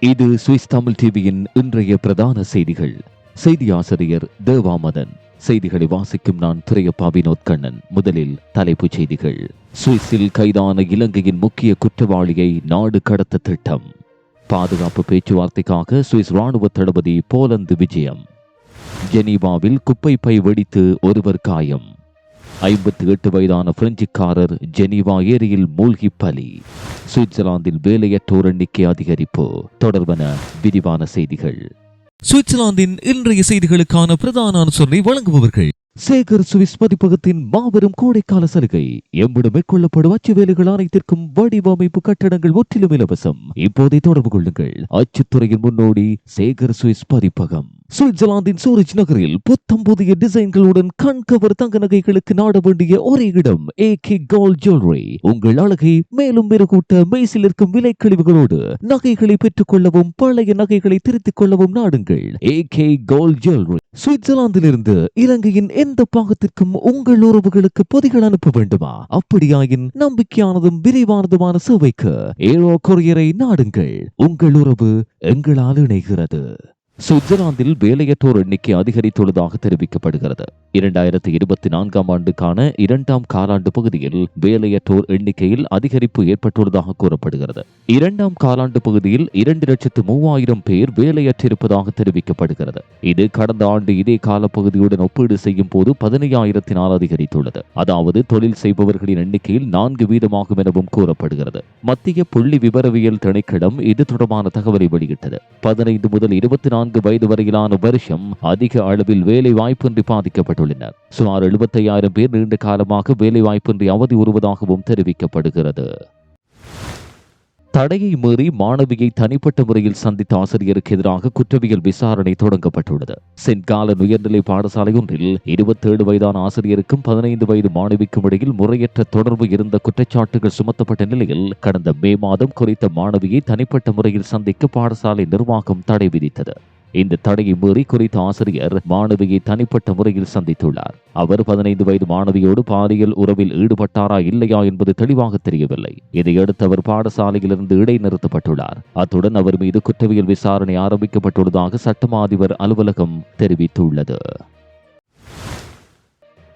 இது சுவிஸ் தமிழ் டிவியின் இன்றைய பிரதான செய்திகள். செய்தி ஆசிரியர் தேவாமதன். செய்திகளை வாசிக்கும் நான் துரையப்பா வினோத் கண்ணன். முதலில் தலைப்புச் செய்திகள். சுவிஸில் கைதான இலங்கையின் முக்கிய குற்றவாளியை நாடு கடத்த திட்டம். பாதுகாப்பு பேச்சுவார்த்தைக்காக சுவிஸ் ராணுவ தளபதி போலந்து விஜயம். ஜெனீவாவில் குப்பை பை வெடித்து ஒருவர் காயம். ஐம்பத்தி எட்டு வயதான பிரெஞ்சுக்காரர் ஜெனீவா ஏரியில் மூழ்கி பலி. சுவிட்சர்லாந்தில் வேலையற்றோர் எண்ணிக்கை அதிகரிப்பு தொடர்பன விரிவான செய்திகள். சுவிட்சர்லாந்தின் இன்றைய செய்திகளுக்கான பிரதான அனுசரணை வழங்குபவர்கள். சேகர் சுவிஸ் பதிப்பகத்தின் மாபெரும் கோடைக்கால சலுகை. எம்பிடம் மேற்கொள்ளப்படும் அச்சு வேலைகள் அனைத்திற்கும் வடிவமைப்பு கட்டடங்கள் முற்றிலும் இலவசம். இப்போதை தொடர்பு கொள்ளுங்கள். அச்சுத்துறையின் முன்னோடி சேகர் சுவிஸ் பதிப்பகம். சுவிட்சர்லாந்தின் சூரிச் நகரில் புத்தம் புதிய டிசைன்களுடன் கண்கவர் தங்க நகைகளுக்கு நாட வேண்டிய ஒரே இடம் ஏ கே கோல்ட் ஜுவல்லரி உங்கள் அழகை மேலும் மெருகூட்ட மெய்சில் இருக்கும் விலை கழிவுகளோடு நகைகளை பெற்றுக் கொள்ளவும் பழைய நகைகளை திருத்திக் கொள்ளவும் நாடுங்கள். ஏ கே கோல்ட் ஜுவல்லரி சுவிட்சர்லாந்திலிருந்து இலங்கையின் எந்த பாகத்திற்கும் உங்கள் உறவுகளுக்கு பொதிகள் அனுப்ப வேண்டுமா? அப்படியாயின் நம்பிக்கையானதும் விரைவானதுமான சேவைக்கு ஏரோ கொரியரை நாடுங்கள். உங்கள் உறவு எங்களால் இணைகிறது. சுவிட்சர்லாந்தில் வேலையற்றோர் எண்ணிக்கை அதிகரித்துள்ளதாக தெரிவிக்கப்படுகிறது. இரண்டாயிரத்தி இருபத்தி நான்காம் ஆண்டுக்கான இரண்டாம் காலாண்டு பகுதியில் வேலையற்றோர் எண்ணிக்கையில் அதிகரிப்பு ஏற்பட்டுள்ளதாக கூறப்படுகிறது. இரண்டாம் காலாண்டு பகுதியில் இரண்டு லட்சத்து மூவாயிரம் பேர் வேலையற்றிருப்பதாக தெரிவிக்கப்படுகிறது. இது கடந்த ஆண்டு இதே கால பகுதியுடன் ஒப்பீடு செய்யும் போது பதினையாயிரத்தினால் அதிகரித்துள்ளது. அதாவது தொழில் செய்பவர்களின் எண்ணிக்கையில் நான்கு வீதமாகும் எனவும் கூறப்படுகிறது. மத்திய புள்ளி விவரவியல் திணைக்களம் இது தொடர்பான தகவலை வெளியிட்டது. பதினைந்து முதல் இருபத்தி நான்கு வயது வரையிலான வருஷம் அதிக அளவில் வேலை வாய்ப்பின்றி பாதிக்கப்பட்டுள்ளனர் சுமார் எழுபத்தையாயிரம் பேர் நீண்ட காலமாக வேலை வாய்ப்பின்றி அவதி உறுவதாகவும் தெரிவிக்கப்படுகிறது. தடையை மீறி மாணவியை தனிப்பட்ட முறையில் சந்தித்த ஆசிரியருக்கு எதிராக குற்றவியல் விசாரணை தொடங்கப்பட்டுள்ளது. சென்காலன் உயர்நிலை பாடசாலை ஒன்றில் இருபத்தேழு வயதான ஆசிரியருக்கும் பதினைந்து வயது மாணவிக்கும் இடையில் முறையற்ற தொடர்பு இருந்த குற்றச்சாட்டுகள் சுமத்தப்பட்ட நிலையில் கடந்த மே மாதம் குறித்த மாணவியை தனிப்பட்ட முறையில் சந்திக்க பாடசாலை நிர்வாகம் தடை விதித்தது. இந்த தடையை மீறி குறித்த ஆசிரியர் மாணவியை தனிப்பட்ட முறையில் சந்தித்துள்ளார். அவர் பதினைந்து வயது மாணவியோடு பாலியல் உறவில் ஈடுபட்டாரா இல்லையா என்பது தெளிவாக தெரியவில்லை. இதையடுத்து அவர் பாடசாலையிலிருந்து இடைநிறுத்தப்பட்டுள்ளார். அத்துடன் அவர் மீது குற்றவியல் விசாரணை ஆரம்பிக்கப்பட்டுள்ளதாக சட்டமா அதிபர் அலுவலகம் தெரிவித்துள்ளது.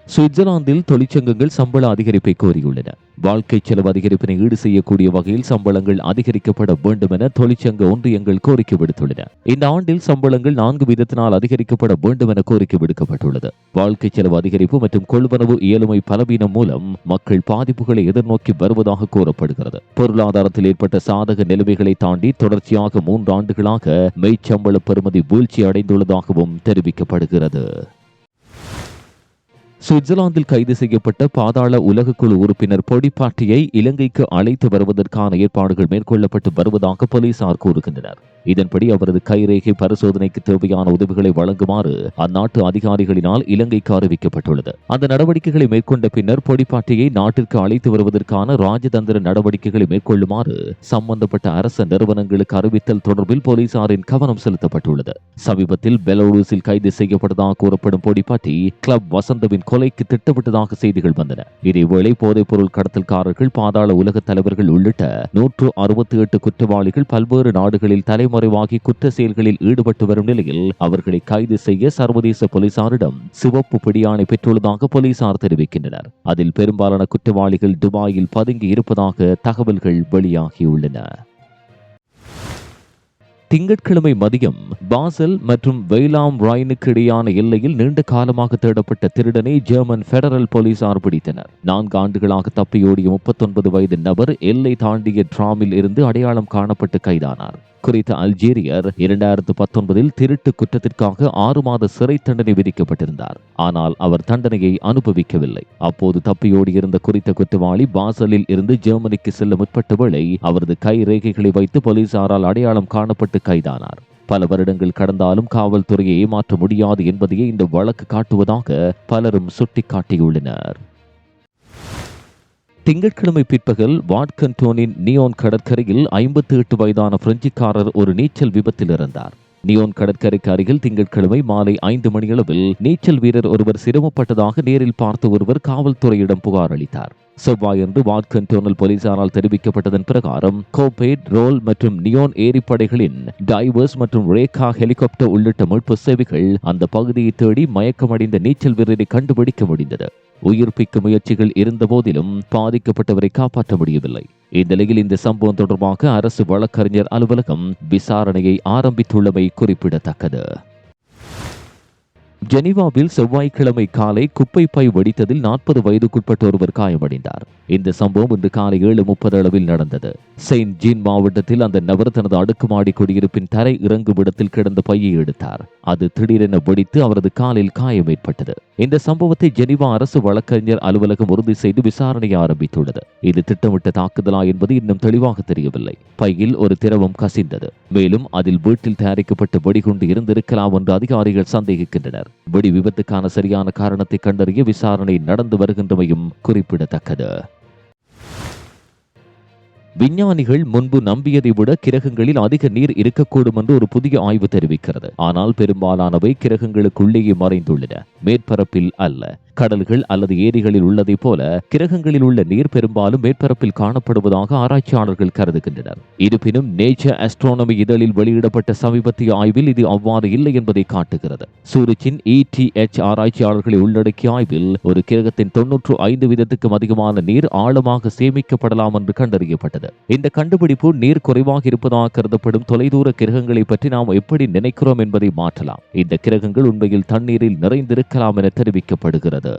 சுவிட்சர்லாந்தில் தொழிற்சங்கங்கள் சம்பள அதிகரிப்பை கோரியுள்ளன. வாழ்க்கை செலவு அதிகரிப்பினை ஈடு செய்யக்கூடிய வகையில் சம்பளங்கள் அதிகரிக்கப்பட வேண்டும் என தொழிற்சங்க ஒன்றியங்கள் கோரிக்கை விடுத்துள்ளன. இந்த ஆண்டில் சம்பளங்கள் நான்கு வீதத்தினால் அதிகரிக்கப்பட வேண்டும் என கோரிக்கை விடுக்கப்பட்டுள்ளது. வாழ்க்கை செலவு அதிகரிப்பு மற்றும் கொள்வனவு இயலுமை பலவீனம் மூலம் மக்கள் பாதிப்புகளை எதிர்நோக்கி வருவதாக கூறப்படுகிறது. பொருளாதாரத்தில் ஏற்பட்ட சாதக நிலைமைகளை தாண்டி தொடர்ச்சியாக மூன்று ஆண்டுகளாக மெய்ச்சம்பள பெறுமதி வீழ்ச்சி அடைந்துள்ளதாகவும் தெரிவிக்கப்படுகிறது. சுவிட்சர்லாந்தில் கைது செய்யப்பட்ட பாதாள உலகக்குழு உறுப்பினர் பொடிப்பாட்டியை இலங்கைக்கு அழைத்து வருவதற்கான ஏற்பாடுகள் மேற்கொள்ளப்பட்டு வருவதாக போலீசார் கூறுகின்றனர். இதன்படி அவரது கைரேகை பரிசோதனைக்கு தேவையான உதவிகளை வழங்குமாறு அந்நாட்டு அதிகாரிகளினால் இலங்கைக்கு அறிவிக்கப்பட்டுள்ளது. அந்த நடவடிக்கைகளை மேற்கொண்ட பின்னர் பொடிப்பாட்டியை நாட்டிற்கு அழைத்து வருவதற்கான ராஜதந்திர நடவடிக்கைகளை மேற்கொள்ளுமாறு சம்பந்தப்பட்ட அரச நிறுவனங்களுக்கு அறிவித்தல் தொடர்பில் போலீசாரின் கவனம் செலுத்தப்பட்டுள்ளது. சமீபத்தில் பெலோரூஸில் கைது செய்யப்பட்டதாக கூறப்படும் பொடிப்பாட்டி கிளப் வசந்தவின் கொலைக்கு திட்டமிட்டதாக செய்திகள் வந்தன. இதேவேளை போதைப் பொருள் கடத்தல்காரர்கள் பாதாள உலக தலைவர்கள் உள்ளிட்ட நூற்று அறுபத்தி எட்டு குற்றவாளிகள் பல்வேறு நாடுகளில் தலைமறைவாகி குற்ற செயல்களில் ஈடுபட்டு வரும் நிலையில் அவர்களை கைது செய்ய சர்வதேச போலீசாரிடம் சிவப்பு பிடியாணை பெற்றுள்ளதாக போலீசார் தெரிவிக்கின்றனர். அதில் பெரும்பாலான குற்றவாளிகள் துபாயில் பதுங்கி இருப்பதாக தகவல்கள் வெளியாகியுள்ளன. திங்கட்கிழமை மதியம் பாசல் மற்றும் வெய்லாம் ராயினுக்கு இடையான எல்லையில் நீண்ட காலமாக தேடப்பட்ட திருடனை ஜெர்மன் பெடரல் போலீசார் பிடித்தனர். நான்கு ஆண்டுகளாக தப்பியோடிய முப்பத்தொன்பது வயது நபர் எல்லை தாண்டிய டிராமில் இருந்து அடையாளம் காணப்பட்டு கைதானார். குறித்த அல்ஜீரியர் இரண்டாயிரத்து பத்தொன்பதில் திருட்டு குற்றத்திற்காக ஆறு மாத சிறை தண்டனை விதிக்கப்பட்டிருந்தார். ஆனால் அவர் தண்டனையை அனுபவிக்கவில்லை. அப்போது தப்பியோடியிருந்த குறித்த குற்றவாளி பாசலில் இருந்து ஜெர்மனிக்கு செல்ல முற்பட்ட வேளை அவரது கை ரேகைகளை வைத்து போலீசாரால் அடையாளம் காணப்பட்டு கைதானார். பல வருடங்கள் கடந்தாலும் காவல்துறையை ஏமாற்ற முடியாது என்பதையே இந்த வழக்கு காட்டுவதாக பலரும் சுட்டிக்காட்டியுள்ளனர். திங்கட்கிழமை பிற்பகல் வாட்கன்டோனின் நியோன் கடற்கரையில் ஐம்பத்தி எட்டு வயதான பிரெஞ்சுக்காரர் ஒரு நீச்சல் விபத்தில் இறந்தார். நியோன் கடற்கரைக்கு அருகில் திங்கட்கிழமை மாலை ஐந்து மணியளவில் நீச்சல் வீரர் ஒருவர் சிரமப்பட்டதாக நேரில் பார்த்த ஒருவர் காவல்துறையிடம் புகார் அளித்தார். செவ்வாயன்று வாட்கன்டோனல் போலீசாரால் தெரிவிக்கப்பட்டதன் பிரகாரம் கோபேட் ரோல் மற்றும் நியோன் ஏரிப்படைகளின் டைவர்ஸ் மற்றும் ரேகா ஹெலிகாப்டர் உள்ளிட்ட மீட்பு சேவைகள் அந்த பகுதியை தேடி மயக்கமடைந்த நீச்சல் வீரரை கண்டுபிடிக்க முடிந்தது. உயிர்ப்பிக்கும் முயற்சிகள் இருந்த போதிலும் பாதிக்கப்பட்டவரை காப்பாற்ற முடியவில்லை. இந்நிலையில் இந்த சம்பவம் தொடர்பாக அரசு வழக்கறிஞர் அலுவலகம் விசாரணையை ஆரம்பித்துள்ளமை குறிப்பிடத்தக்கது. ஜெனீவாவில் செவ்வாய்க்கிழமை காலை குப்பை பை வெடித்ததில் நாற்பது வயதுக்குட்பட்ட ஒருவர் காயமடைந்தார். இந்த சம்பவம் இன்று காலை ஏழு முப்பது அளவில் நடந்தது. செயின்ட் ஜீன் மாவட்டத்தில் அந்த நபர் தனது அடுக்குமாடி குடியிருப்பின் தரை இறங்கும் இடத்தில் கிடந்த பையை எடுத்தார். அது திடீரென வெடித்து அவரது காலில் காயம் ஏற்பட்டது. இந்த சம்பவத்தை ஜெனீவா அரசு வழக்கறிஞர் அலுவலகம் உறுதி செய்து விசாரணையை ஆரம்பித்துள்ளது. இது திட்டமிட்ட தாக்குதலா என்பது இன்னும் தெளிவாக தெரியவில்லை. பையில் ஒரு திரவம் கசிந்தது. மேலும் அதில் வீட்டில் தயாரிக்கப்பட்ட வெடிகுண்டு இருந்திருக்கலாம் என்று அதிகாரிகள் சந்தேகிக்கின்றனர். வெடி விபத்துக்கான சரியான காரணத்தை கண்டறிய விசாரணை நடந்து வருகின்றமையும் குறிப்பிடத்தக்கது. விஞ்ஞானிகள் முன்பு நம்பியதை விட கிரகங்களில் அதிக நீர் இருக்கக்கூடும் என்று ஒரு புதிய ஆய்வு தெரிவிக்கிறது. ஆனால் பெரும்பாலானவை கிரகங்களுக்குள்ளேயே மறைந்துள்ளன. மேற்பரப்பில் அல்ல. கடல்கள் அல்லது ஏரிகளில் உள்ளதைப் போல கிரகங்களில் உள்ள நீர் பெரும்பாலும் மேற்பரப்பில் காணப்படுவதாக ஆராய்ச்சியாளர்கள் கருதுகின்றனர். இருப்பினும் நேச்சர் அஸ்ட்ரானமி இதழில் வெளியிடப்பட்ட சமீபத்திய ஆய்வில் இது அவ்வாறு இல்லை என்பதை காட்டுகிறது. சூரிச்சின் இடிஎச் ஆராய்ச்சியாளர்களை உள்ளடக்கிய ஆய்வில் ஒரு கிரகத்தின் தொன்னூற்று ஐந்து வீதத்துக்கும் அதிகமான நீர் ஆழமாக சேமிக்கப்படலாம் என்று கண்டறியப்பட்டது. இந்த கண்டுபிடிப்பு நீர் குறைவாக இருப்பதாக கருதப்படும் தொலைதூர கிரகங்களை பற்றி நாம் எப்படி நினைக்கிறோம் என்பதை மாற்றலாம். இந்த கிரகங்கள் உண்மையில் தண்ணீரில் நிறைந்திருக்கலாம் என தெரிவிக்கப்படுகிறது.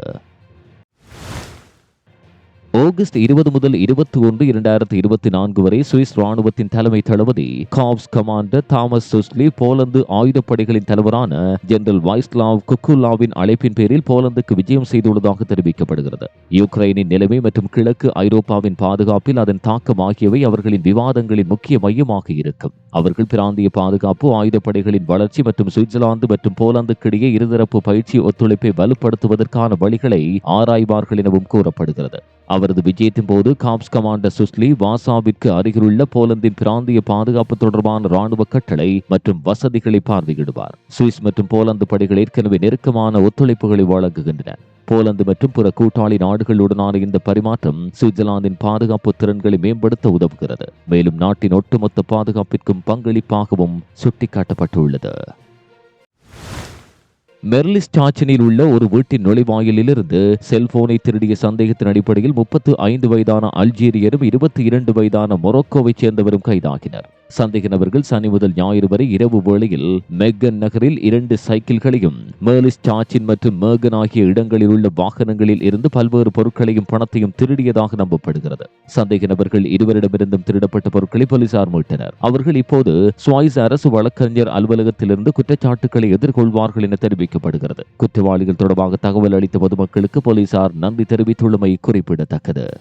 ஆகஸ்ட் இருபது முதல் இருபத்தி ஒன்று இரண்டாயிரத்தி இருபத்தி நான்கு வரை சுவிஸ் ராணுவத்தின் தலைமை தளபதி காப்ஸ் கமாண்டர் தாமஸ் சுஸ்லி போலந்து ஆயுதப்படைகளின் தலைவரான ஜெனரல் வைஸ்லாவ் குக்குலாவின் அழைப்பின் பேரில் போலந்துக்கு விஜயம் செய்துள்ளதாக தெரிவிக்கப்படுகிறது. யுக்ரைனின் நிலைமை மற்றும் கிழக்கு ஐரோப்பாவின் பாதுகாப்பில் அதன் தாக்கம் ஆகியவை அவர்களின் விவாதங்களின் முக்கிய மையமாக இருக்கும். அவர்கள் பிராந்திய பாதுகாப்பு ஆயுதப்படைகளின் வளர்ச்சி மற்றும் சுவிட்சர்லாந்து மற்றும் போலந்துக்கிடையே இருதரப்பு பயிற்சி ஒத்துழைப்பை வலுப்படுத்துவதற்கான வழிகளை ஆராய்வார்கள் எனவும் கூறப்படுகிறது. அவரது விஜயத்தின் போது காப்ஸ் கமாண்டர் சுஸ்லி வாசாவிற்கு அருகிலுள்ள போலந்தின் பிராந்திய பாதுகாப்பு தொடர்பான ராணுவ கட்டளை மற்றும் வசதிகளை பார்வையிடுவார். சுவிஸ் மற்றும் போலந்து படைகள் ஏற்கனவே நெருக்கமான ஒத்துழைப்புகளை வழங்குகின்றன. போலந்து மற்றும் பிற கூட்டாளி நாடுகளுடனான இந்த பரிமாற்றம் சுவிட்சர்லாந்தின் பாதுகாப்பு திறன்களை மேம்படுத்த உதவுகிறது. மேலும் நாட்டின் ஒட்டுமொத்த பாதுகாப்பிற்கும் பங்களிப்பாகவும் சுட்டிக்காட்டப்பட்டுள்ளது. மெர்லிஸ் சாச்சனில் உள்ள ஒரு வீட்டின் நுழைவாயிலிருந்து செல்போனை திருடிய சந்தேகத்தின் அடிப்படையில் முப்பத்து ஐந்து வயதான அல்ஜீரியரும் இருபத்தி இரண்டு வயதான மொரோக்கோவைச் சேர்ந்தவரும் கைதாகினர். சந்தேக நபர்கள் சனி முதல் ஞாயிறு வரை இரவு வேளையில் மெக்கன் நகரில் இரண்டு சைக்கிள்களையும் மேலிஸ் சாச்சின் மற்றும் மேகன் ஆகிய இடங்களில் உள்ள வாகனங்களில் இருந்து பல்வேறு பொருட்களையும் பணத்தையும் திருடியதாக நம்பப்படுகிறது. சந்தேக நபர்கள் இருவரிடமிருந்தும் திருடப்பட்ட பொருட்களை போலீசார் மீட்டனர். அவர்கள் இப்போது சுவாய்ஸ் அரசு வழக்கறிஞர் அலுவலகத்திலிருந்து குற்றச்சாட்டுகளை எதிர்கொள்வார்கள் என தெரிவிக்கப்படுகிறது. குற்றவாளிகள் தொடர்பாக தகவல் அளித்த பொதுமக்களுக்கு போலீசார் நன்றி தெரிவித்துள்ளமை குறிப்பிடத்தக்கது.